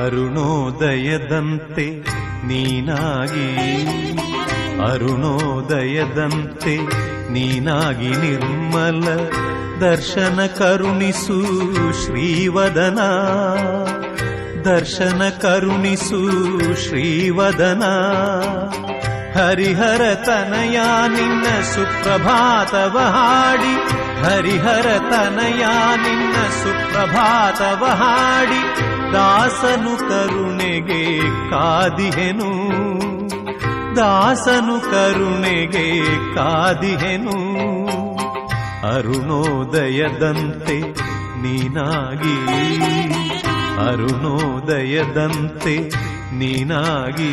ಅರುಣೋದಯದಂತೆ ನೀನಾಗಿ. ಅರುಣೋದಯದಂತೆ ನೀನಾಗಿ ನಿರ್ಮಲ ದರ್ಶನ ಕರುಣಿಸು ಶ್ರೀವದನ. ದರ್ಶನ ಕರುಣಿಸು ಶ್ರೀವದನ. ಹರಿಹರ ತನಯ ನಿನ್ನ ಸುಪ್ರಭಾತವ ಹಾಡಿ ಹರಿಹರ ತನಯ ನಿನ್ನ ಸುಪ್ರಭಾತವ ಹಾಡಿ ದಾಸನು ಕರುಣೆಗೆ ಕಾದಿಹೆನು. ದಾಸನು ಕರುಣೆಗೆ ಕಾದಿಹೆನು. ಅರುಣೋದಯದಂತೆ ನೀನಾಗಿ. ಅರುಣೋದಯದಂತೆ ನೀನಾಗಿ.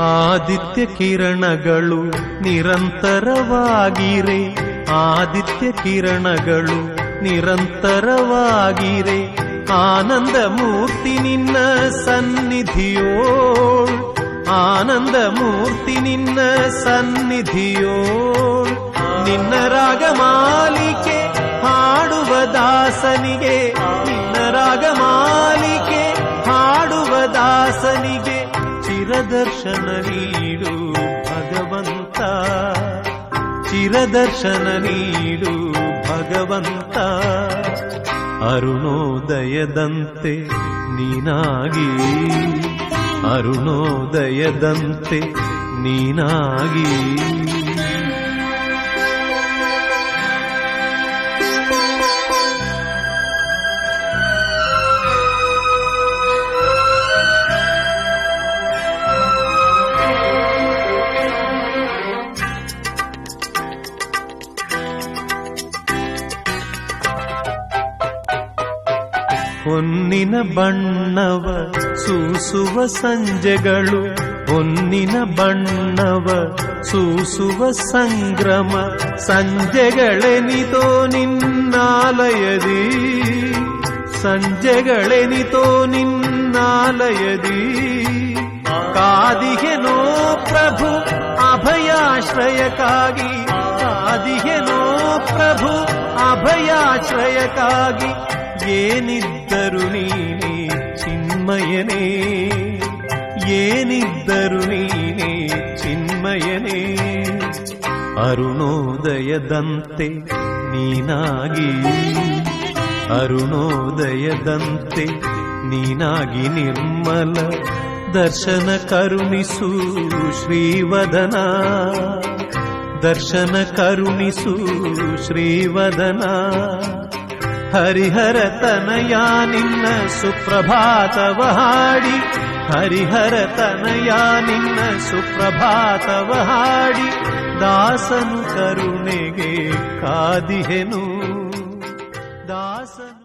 ಆದಿತ್ಯ ಕಿರಣಗಳು ನಿರಂತರವಾಗಿರೆ. ಆದಿತ್ಯ ಕಿರಣಗಳು ನಿರಂತರವಾಗಿರೆ. ಆನಂದ ಮೂರ್ತಿ ನಿನ್ನ ಸನ್ನಿಧಿಯೋ. ಆನಂದ ಮೂರ್ತಿ ನಿನ್ನ ಸನ್ನಿಧಿಯೋ. ನಿನ್ನ ರಾಗಮಾಲಿಕೆ ಹಾಡುವ ದಾಸನಿಗೆ. ನಿನ್ನ ರಾಗಮಾಲಿಕೆ ಹಾಡುವ ದಾಸನಿಗೆ. ಚಿರದರ್ಶನ ನೀಡು ಭಗವಂತ. ಚಿರದರ್ಶನ ನೀಡು ಭಗವಂತ. ಅರುಣೋದಯದಂತೆ ನೀನಾಗಿ. ಅರುಣೋದಯದಂತೆ ನೀನಾಗಿ. ಹೊನ್ನಿನ ಬಣ್ಣವ ಸೂಸುವ ಸಂಜೆಗಳು ಹೊನ್ನಿನ ಬಣ್ಣವ ಸೂಸುವ ಸಂಗ್ರಮ ಸಂಜೆಗಳೆನಿತೋ ನಿನ್ನಾಲಯದಿ ಸಂಜೆಗಳೆನಿತೋ ನಿನ್ನಾಲಯದಿ ಕಾದಿಗೆನೋ ಪ್ರಭು ಅಭಯಾಶ್ರಯಕ್ಕಾಗಿ ಕಾದಿಗೆನೋ ಪ್ರಭು ಅಭಯಾಶ್ರಯಕ್ಕಾಗಿ ಏನಿದ್ದರು ನೀನೇ ಚಿನ್ಮಯನೇ, ಏನಿದ್ದರು ನೀನೇ ಚಿನ್ಮಯನೇ. ಅರುಣೋದಯದಂತೆ ನೀನಾಗಿ ಅರುಣೋದಯದಂತೆ ನೀನಾಗಿ ನಿರ್ಮಲ ದರ್ಶನ ಕರುಣಿಸು ಶ್ರೀವದನ. ದರ್ಶನ ಕರುಣಿಸು ಶ್ರೀವದನ. ಹರಿಹರ ತನಯ ನಿನ್ನ ಸುಪ್ರಭಾತವ ಹಾಡಿ ಹರಿಹರ ತನಯ ನಿನ್ನ ಸುಪ್ರಭಾತವ ಹಾಡಿ ದಾಸನು ಕರುಣೆಗೆ ಕಾದಿಹೆನು. ದಾಸನು